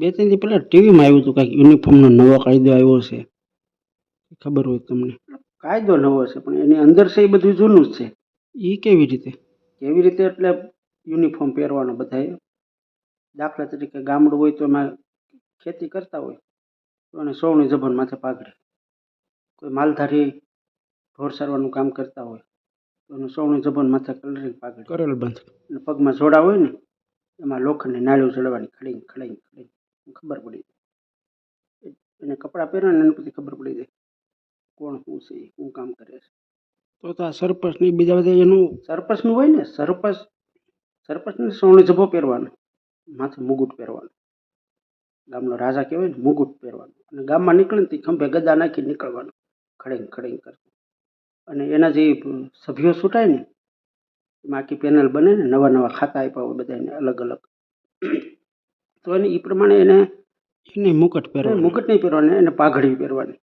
બે ત્રણ દી પહેલા ટીવીમાં આવ્યું હતું કાંઈક યુનિફોર્મનો નવો કાયદો આવ્યો છે. ખબર હોય તમને? કાયદો નવો છે પણ એની અંદર છે એ બધું જૂનું જ છે. એ કેવી રીતે? કેવી રીતે એટલે યુનિફોર્મ પહેરવાનો બધાએ? દાખલા તરીકે ગામડું હોય તો એમાં ખેતી કરતા હોય તો એને સૌની જબન માથે પાઘડી. કોઈ માલધારી ઢોર સારવાનું કામ કરતા હોય તો એને સૌની જબન માથે કલરિંગ પાઘડી. કરેલ બંધ. અને પગમાં જોડા હોય ને એમાં લોખંડની નાળીઓ ચડવાની ખડીને ખડીંગ ખડીંગ. ખબર પડી એને કપડાં પહેરે ને એની પછી ખબર પડી જાય કોણ શું છે, શું કામ કરે છે. તો તો આ સરપંચ બીજા બધા એનું સરપંચનું હોય ને સરપંચ સરપંચને સોણે જભો પહેરવાનો, માથે મુગુટ પહેરવાનું. ગામનો રાજા કહેવાય ને, મુગુટ પહેરવાનું. અને ગામમાં નીકળે ને ખંભે ગદા નાખી નીકળવાનું, ખડેંગ ખડેંગ કરતું. અને એના જે સભ્યો છૂટાય ને, એમાં આખી પેનલ બને ને નવા નવા ખાતા આપ્યા હોય બધાને અલગ અલગ તો એને એ પ્રમાણે એને એને મુકટ પહેરવા મુકટ નહીં પહેરવાની એને પાઘડી પહેરવાની.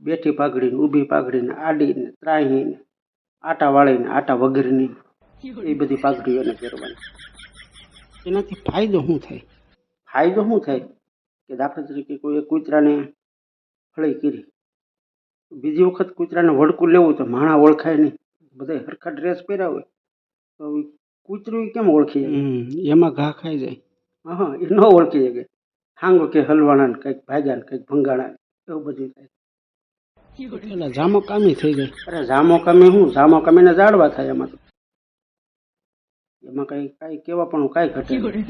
બેઠી પાઘડીને ઊભી પાઘડીને આડીને આડી ને ત્રાહી ને આટા વાળીને આટા વગરની એ બધી પાઘડીઓ એને પહેરવાની. એનાથી ફાયદો શું થાય? ફાયદો શું થાય? કે દાખલા તરીકે કોઈ કૂતરાને ફળી કરી બીજી વખત કૂતરાને વળકું લેવું તો માણા ઓળખાય નહીં. બધા હરખા ડ્રેસ પહેર્યા હોય. તો કૂતરું કેમ ઓળખી એમાં ઘા ખાઈ જાય. હા એ ન ઓળખી શકે. હાંગો કે હલવાણા કંઈક ભાગ્યા ને કંઈક ભંગાણા એવું બધું થાય. જામો કામી થઈ જાય. અરે જામો કામે શું જામો કમીને જાડવા થાય એમાં એમાં કઈ કઈ કેવા પણ કાંઈ ઘટે.